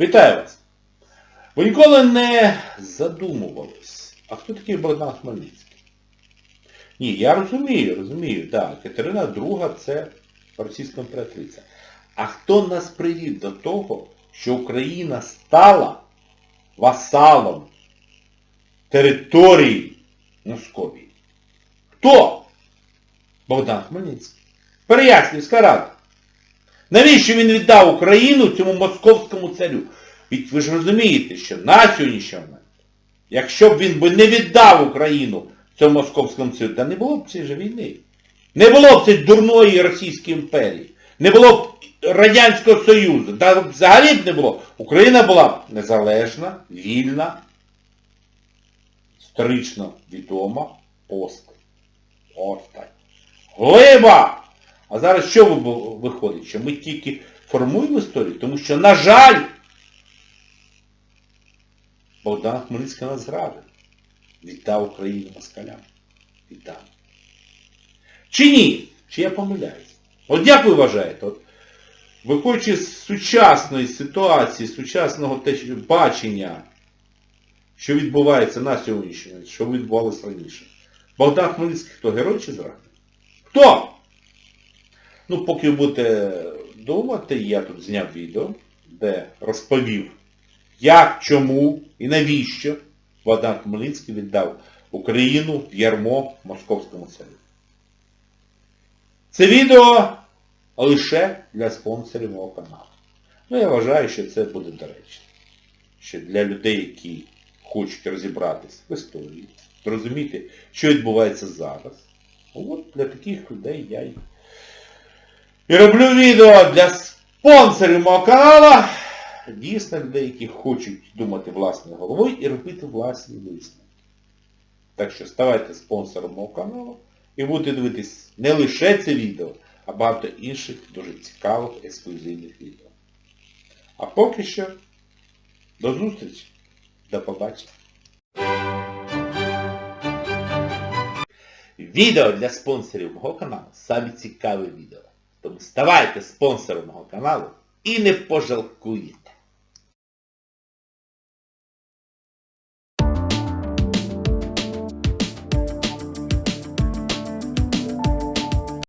Вітаю вас! Ви ніколи не задумувались, а хто такий Богдан Хмельницький? Ні, я розумію, розумію, так, Катерина II це російська імператриця. А хто нас привів до того, що Україна стала васалом території Московії? Хто? Богдан Хмельницький. Переяслівська рада. Навіщо він віддав Україну цьому московському царю? Ведь ви ж розумієте, що на сьогоднішній момент, якщо б він би не віддав Україну цьому московському царю, та не було б цієї ж війни. Не було б цієї дурної Російської імперії. Не було б Радянського Союзу. Та взагалі б не було. Україна була б незалежна, вільна, історично відома. Постать. Глиба! А зараз що виходить? Що ми тільки формуємо історію? Тому що, на жаль, Богдан Хмельницький нас зрадив. Віддав Україну москалям. Віддав. Чи ні? Чи я помиляюсь? От як ви вважаєте? От, виходячи з сучасної ситуації, сучасного бачення, що відбувається на сьогоднішній що відбувалося раніше. Богдан Хмельницький хто? Герой чи зрадник? Хто? Ну, поки ви будете думати, я тут зняв відео, де розповів, як, чому і навіщо Богдан Хмельницький віддав Україну в ярмо московському царю. Це відео лише для спонсорів мого каналу. Ну, я вважаю, що це буде доречно. Що для людей, які хочуть розібратись в історії, зрозуміти, що відбувається зараз. От для таких людей я й і роблю відео для спонсорів мого каналу, дійсно людей, які хочуть думати власною головою і робити власні висновки. Так що ставайте спонсором мого каналу і будете дивитись не лише це відео, а багато інших дуже цікавих ексклюзивних відео. А поки що, до зустрічі, до побачення. Відео для спонсорів мого каналу саме цікаве відео. Тому ставайте спонсором мого каналу і не пожалкуєте.